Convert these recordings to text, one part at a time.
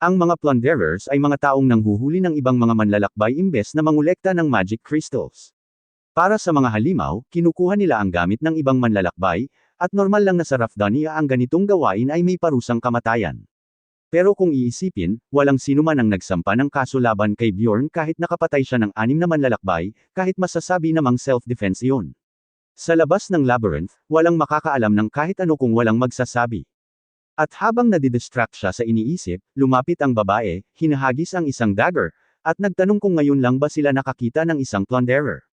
Ang mga plunderers ay mga taong nanghuhuli ng ibang mga manlalakbay imbes na mangolekta ng magic crystals. Para sa mga halimaw, kinukuha nila ang gamit ng ibang manlalakbay, at normal lang na sa Rafdania ang ganitong gawain ay may parusang kamatayan. Pero kung iisipin, walang sino man ang nagsampa ng kaso laban kay Bjorn kahit nakapatay siya ng anim na manlalakbay, kahit masasabi namang self-defense iyon. Sa labas ng labyrinth, walang makakaalam ng kahit ano kung walang magsasabi. At habang nadidistract siya sa iniisip, lumapit ang babae, hinahagis ang isang dagger, at nagtanong kung ngayon lang ba sila nakakita ng isang plunderer.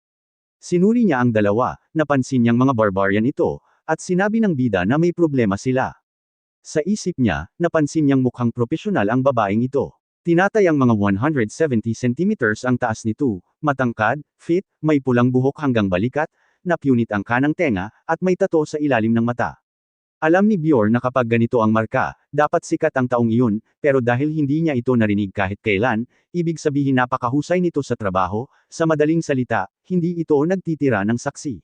Sinuri niya ang dalawa, napansin niyang mga barbarian ito, at sinabi ng bida na may problema sila. Sa isip niya, napansin niyang mukhang propesyonal ang babaeng ito. Tinatay ang mga 170 centimeters ang taas nito, matangkad, fit, may pulang buhok hanggang balikat, napunit ang kanang tenga, at may tato sa ilalim ng mata. Alam ni Bjorn na kapag ganito ang marka, dapat sikat ang taong iyon, pero dahil hindi niya ito narinig kahit kailan, ibig sabihin napakahusay nito sa trabaho, sa madaling salita, hindi ito nagtitira ng saksi.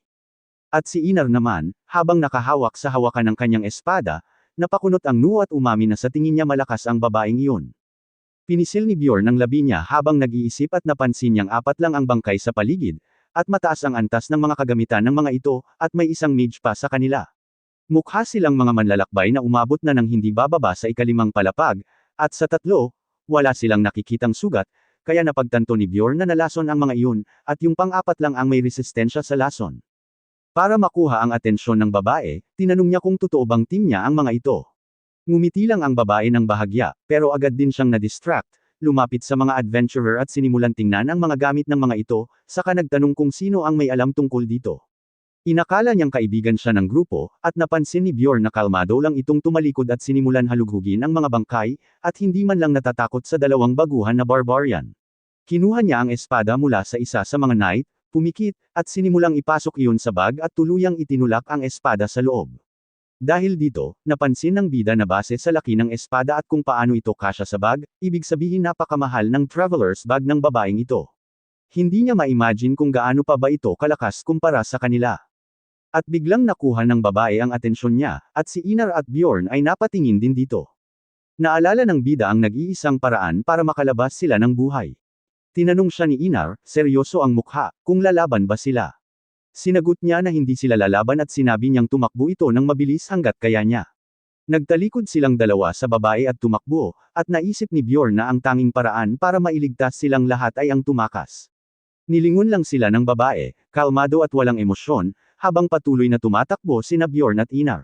At si Inar naman, habang nakahawak sa hawakan ng kanyang espada, napakunot ang noo at umami na sa tingin niya malakas ang babaeng iyon. Pinisil ni Bjorn ang labi niya habang nag-iisip at napansin niyang apat lang ang bangkay sa paligid, at mataas ang antas ng mga kagamitan ng mga ito, at may isang mage pa sa kanila. Mukha silang mga manlalakbay na umabot na ng hindi bababa sa ikalimang palapag, at sa tatlo, wala silang nakikitang sugat, kaya napagtanto ni Bjorn na nalason ang mga iyon, at yung pang-apat lang ang may resistensya sa lason. Para makuha ang atensyon ng babae, tinanong niya kung totoo bang team niya ang mga ito. Ngumiti lang ang babae ng bahagya, pero agad din siyang na-distract, lumapit sa mga adventurer at sinimulan tingnan ang mga gamit ng mga ito, saka nagtanong kung sino ang may alam tungkol dito. Inakala niyang kaibigan siya ng grupo, at napansin ni Bjorn na kalmado lang itong tumalikod at sinimulan halughugin ang mga bangkay, at hindi man lang natatakot sa dalawang baguhan na barbarian. Kinuha niya ang espada mula sa isa sa mga knight, pumikit, at sinimulang ipasok iyon sa bag at tuluyang itinulak ang espada sa loob. Dahil dito, napansin ng bida na base sa laki ng espada at kung paano ito kasya sa bag, ibig sabihin napakamahal ng traveler's bag ng babaeng ito. Hindi niya ma-imagine kung gaano pa ba ito kalakas kumpara sa kanila. At biglang nakuha ng babae ang atensyon niya, at si Inar at Bjorn ay napatingin din dito. Naalala ng bida ang nag-iisang paraan para makalabas sila ng buhay. Tinanong siya ni Inar, seryoso ang mukha, kung lalaban ba sila. Sinagot niya na hindi sila lalaban at sinabi niyang tumakbo ito ng mabilis hanggat kaya niya. Nagtalikod silang dalawa sa babae at tumakbo, at naisip ni Bjorn na ang tanging paraan para mailigtas silang lahat ay ang tumakas. Nilingon lang sila ng babae, kalmado at walang emosyon, habang patuloy na tumatakbo sina Bjorn at Inar.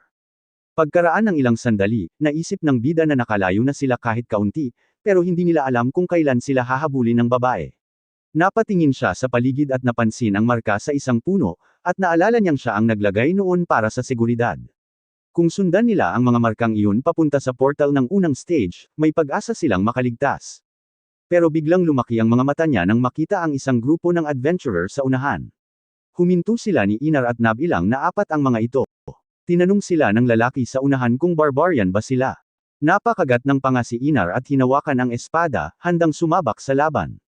Pagkaraan ng ilang sandali, naisip ng bida na nakalayo na sila kahit kaunti, pero hindi nila alam kung kailan sila hahabulin ng babae. Napatingin siya sa paligid at napansin ang marka sa isang puno, at naalala niyang siya ang naglagay noon para sa seguridad. Kung sundan nila ang mga markang iyon papunta sa portal ng unang stage, may pag-asa silang makaligtas. Pero biglang lumaki ang mga mata niya nang makita ang isang grupo ng adventurer sa unahan. Huminto sila ni Inar at Nabilang na apat ang mga ito. Tinanong sila ng lalaki sa unahan kung barbarian ba sila. Napakagat ng panga si Inar at hinawakan ang espada, handang sumabak sa laban.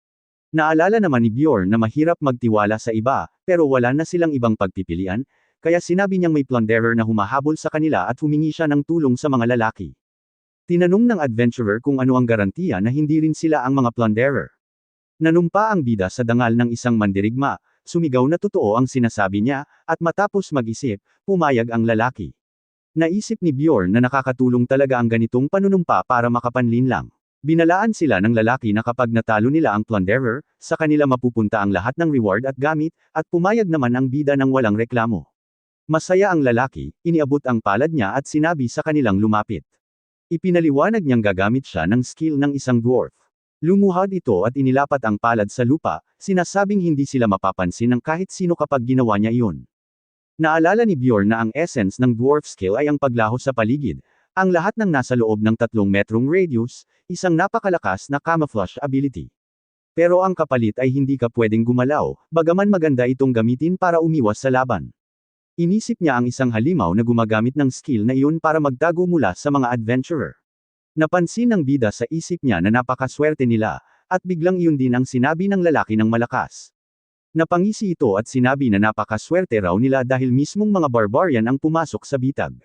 Naalala naman ni Bjorn na mahirap magtiwala sa iba, pero wala na silang ibang pagpipilian, kaya sinabi niyang may plunderer na humahabol sa kanila at humingi siya ng tulong sa mga lalaki. Tinanong ng adventurer kung ano ang garantiya na hindi rin sila ang mga plunderer. Nanumpa ang bida sa dangal ng isang mandirigma, Sumigaw na totoo ang sinasabi niya, at matapos mag-isip, pumayag ang lalaki. Naisip ni Bjorn na nakakatulong talaga ang ganitong panunumpa para makapanlin lang. Binalaan sila ng lalaki na kapag natalo nila ang plunderer, sa kanila mapupunta ang lahat ng reward at gamit, at pumayag naman ang bida ng walang reklamo. Masaya ang lalaki, iniabot ang palad niya at sinabi sa kanilang lumapit. Ipinaliwanag niyang gagamit siya ng skill ng isang dwarf. Lumuhad ito at inilapat ang palad sa lupa, sinasabing hindi sila mapapansin ng kahit sino kapag ginawa niya iyon. Naalala ni Bjorn na ang essence ng dwarf skill ay ang paglaho sa paligid, ang lahat ng nasa loob ng tatlong metrong radius, isang napakalakas na camouflage ability. Pero ang kapalit ay hindi ka pwedeng gumalaw, bagaman maganda itong gamitin para umiwas sa laban. Inisip niya ang isang halimaw na gumagamit ng skill na iyon para magtago mula sa mga adventurer. Napansin ng bida sa isip niya na napakaswerte nila, at biglang iyon din ang sinabi ng lalaki ng malakas. Napangisi ito at sinabi na napakaswerte raw nila dahil mismong mga barbarian ang pumasok sa bitag.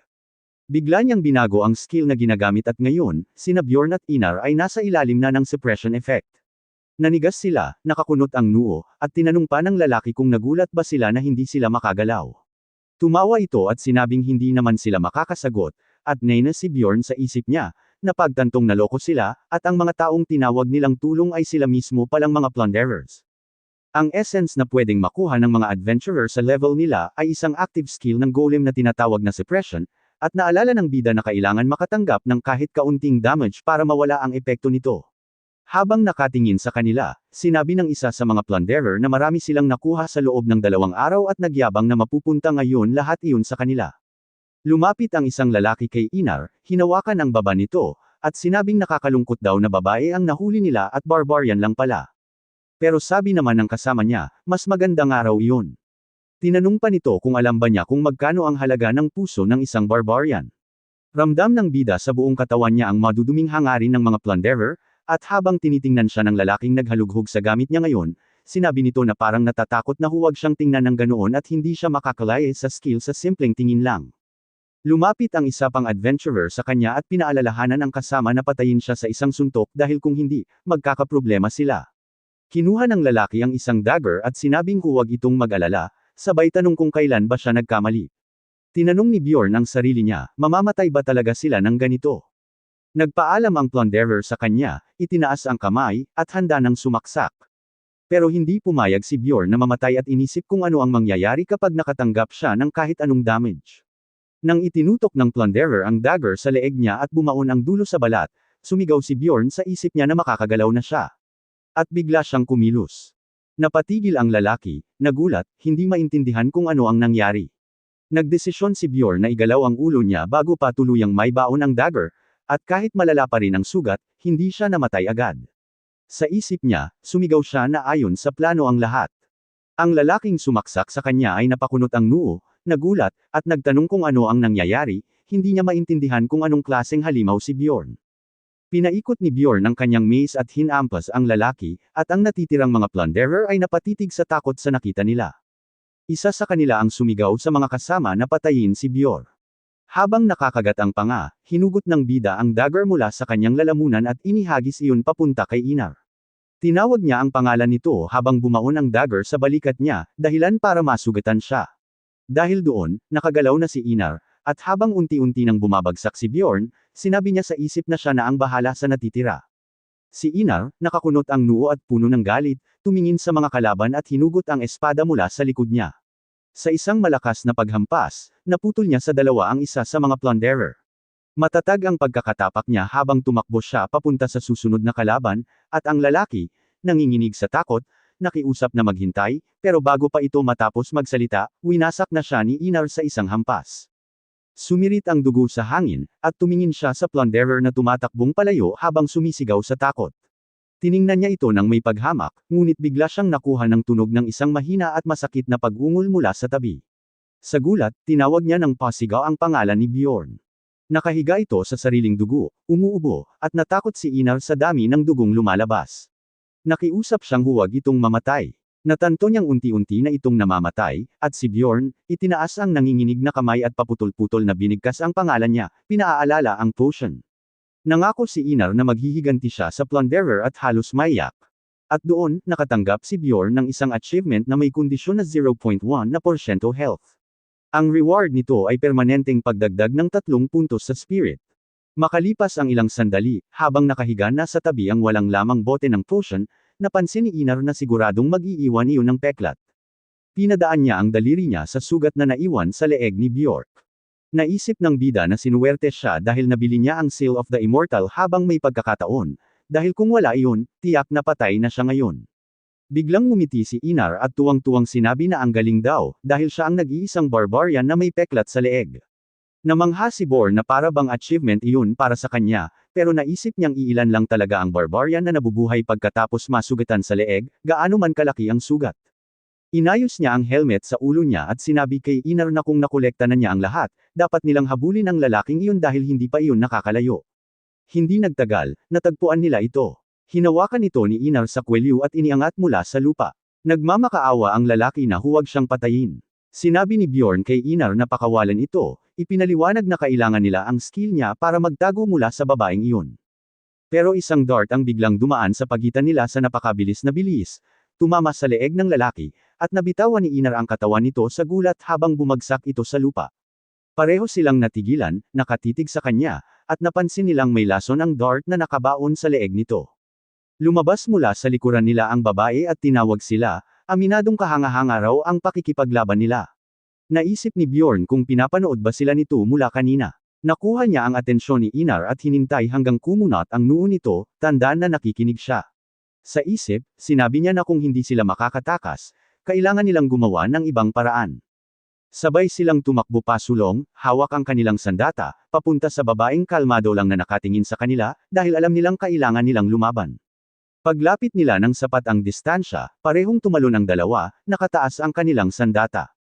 Bigla niyang binago ang skill na ginagamit at ngayon, sina Bjorn at Inar ay nasa ilalim na ng suppression effect. Nanigas sila, nakakunot ang noo, at tinanong pa ng lalaki kung nagulat ba sila na hindi sila makagalaw. Tumawa ito at sinabing hindi naman sila makakasagot, at nena si Bjorn sa isip niya, na pagtantong naloko sila, at ang mga taong tinawag nilang tulong ay sila mismo palang mga plunderers. Ang essence na pwedeng makuha ng mga adventurer sa level nila ay isang active skill ng golem na tinatawag na suppression, at naalala ng bida na kailangan makatanggap ng kahit kaunting damage para mawala ang epekto nito. Habang nakatingin sa kanila, sinabi ng isa sa mga plunderer na marami silang nakuha sa loob ng dalawang araw at nagyabang na mapupunta ngayon lahat iyon sa kanila. Lumapit ang isang lalaki kay Inar, hinawakan ang baba nito, at sinabing nakakalungkot daw na babae ang nahuli nila at barbarian lang pala. Pero sabi naman ng kasama niya, mas magandang araw iyon. Tinanong pa nito kung alam ba niya kung magkano ang halaga ng puso ng isang barbarian. Ramdam ng bida sa buong katawan niya ang maduduming hangarin ng mga plunderer, at habang tinitingnan siya ng lalaking naghalughog sa gamit niya ngayon, sinabi nito na parang natatakot na huwag siyang tingnan ng ganoon at hindi siya makakalaya sa skill sa simpleng tingin lang. Lumapit ang isa pang adventurer sa kanya at pinaalalahanan ang kasama na patayin siya sa isang suntok dahil kung hindi, magkakaproblema sila. Kinuha ng lalaki ang isang dagger at sinabing huwag itong mag-alala, sabay tanong kung kailan ba siya nagkamali. Tinanong ni Bjorn ang sarili niya, mamamatay ba talaga sila ng ganito? Nagpaalam ang plunderer sa kanya, itinaas ang kamay, at handa ng sumaksak. Pero hindi pumayag si Bjorn na mamatay at inisip kung ano ang mangyayari kapag nakatanggap siya ng kahit anong damage. Nang itinutok ng plunderer ang dagger sa leeg niya at bumaon ang dulo sa balat, sumigaw si Bjorn sa isip niya na makakagalaw na siya. At bigla siyang kumilos. Napatigil ang lalaki, nagulat, hindi maintindihan kung ano ang nangyari. Nagdesisyon si Bjorn na igalaw ang ulo niya bago pa tuluyang may baon ang dagger, at kahit malala pa rin ang sugat, hindi siya namatay agad. Sa isip niya, sumigaw siya na ayon sa plano ang lahat. Ang lalaking sumaksak sa kanya ay napakunot ang noo, nagulat, at nagtanong kung ano ang nangyayari, hindi niya maintindihan kung anong klaseng halimaw si Bjorn. Pinaikot ni Bjorn ang kanyang mace at hinampas ang lalaki, at ang natitirang mga plunderer ay napatitig sa takot sa nakita nila. Isa sa kanila ang sumigaw sa mga kasama na patayin si Bjorn. Habang nakakagat ang panga, hinugot ng bida ang dagger mula sa kanyang lalamunan at inihagis iyon papunta kay Inar. Tinawag niya ang pangalan nito habang bumaon ang dagger sa balikat niya, dahilan para masugatan siya. Dahil doon, nakagalaw na si Inar, at habang unti-unti nang bumabagsak si Bjorn, sinabi niya sa isip na siya na ang bahala sa natitira. Si Inar, nakakunot ang noo at puno ng galit, tumingin sa mga kalaban at hinugot ang espada mula sa likod niya. Sa isang malakas na paghampas, naputol niya sa dalawa ang isa sa mga plunderer. Matatag ang pagkakatapak niya habang tumakbo siya papunta sa susunod na kalaban, at ang lalaki, nanginginig sa takot, nakiusap na maghintay, pero bago pa ito matapos magsalita, winasak na siya ni Inar sa isang hampas. Sumirit ang dugo sa hangin, at tumingin siya sa plunderer na tumatakbong palayo habang sumisigaw sa takot. Tiningnan niya ito ng may paghamak, ngunit bigla siyang nakuha ng tunog ng isang mahina at masakit na pag-ungol mula sa tabi. Sa gulat, tinawag niya ng pasigaw ang pangalan ni Bjorn. Nakahiga ito sa sariling dugo, umuubo, at natakot si Inar sa dami ng dugong lumalabas. Nakiusap siyang huwag itong mamatay. Natanto niyang unti-unti na itong namamatay, at si Bjorn, itinaas ang nanginginig na kamay at paputol-putol na binigkas ang pangalan niya, pinaaalala ang potion. Nangako si Inar na maghihiganti siya sa plunderer at halos maiyak. At doon, nakatanggap si Bjorn ng isang achievement na may kondisyon na 0.1 na porsyento health. Ang reward nito ay permanenteng pagdagdag ng tatlong puntos sa spirit. Makalipas ang ilang sandali, habang nakahiga na sa tabi ang walang lamang bote ng potion, napansin ni Inar na siguradong mag-iiwan iyon ng peklat. Pinadaan niya ang daliri niya sa sugat na naiwan sa leeg ni Bjork. Naisip ng bida na sinuwerte siya dahil nabili niya ang Seal of the Immortal habang may pagkakataon, dahil kung wala iyon, tiyak na patay na siya ngayon. Biglang ngumiti si Inar at tuwang-tuwang sinabi na ang galing daw, dahil siya ang nag-iisang barbarian na may peklat sa leeg. Namangha si Bor na para bang achievement iyon para sa kanya, pero naisip niyang iilan lang talaga ang barbarian na nabubuhay pagkatapos masugatan sa leeg, gaano man kalaki ang sugat. Inayos niya ang helmet sa ulo niya at sinabi kay Inar na kung nakolekta na niya ang lahat, dapat nilang habulin ang lalaking iyon dahil hindi pa iyon nakakalayo. Hindi nagtagal, natagpuan nila ito. Hinawakan ito ni Inar sa kwelyo at iniangat mula sa lupa. Nagmamakaawa ang lalaki na huwag siyang patayin. Sinabi ni Bjorn kay Inar na pakawalan ito, ipinaliwanag na kailangan nila ang skill niya para magtago mula sa babaeng iyon. Pero isang dart ang biglang dumaan sa pagitan nila sa napakabilis na bilis, tumama sa leeg ng lalaki, at nabitawan ni Inar ang katawan nito sa gulat habang bumagsak ito sa lupa. Pareho silang natigilan, nakatitig sa kanya, at napansin nilang may lason ang dart na nakabaon sa leeg nito. Lumabas mula sa likuran nila ang babae at tinawag sila, aminadong kahanga-hanga raw ang pakikipaglaban nila. Naisip ni Bjorn kung pinapanood ba sila nito mula kanina. Nakuha niya ang atensyon ni Inar at hinintay hanggang kumunat ang noo nito, tandaan na nakikinig siya. Sa isip, sinabi niya na kung hindi sila makakatakas, kailangan nilang gumawa ng ibang paraan. Sabay silang tumakbo pasulong, hawak ang kanilang sandata, papunta sa babaeng kalmado lang na nakatingin sa kanila, dahil alam nilang kailangan nilang lumaban. Paglapit nila ng sapat ang distansya, parehong tumalon ang dalawa, nakataas ang kanilang sandata.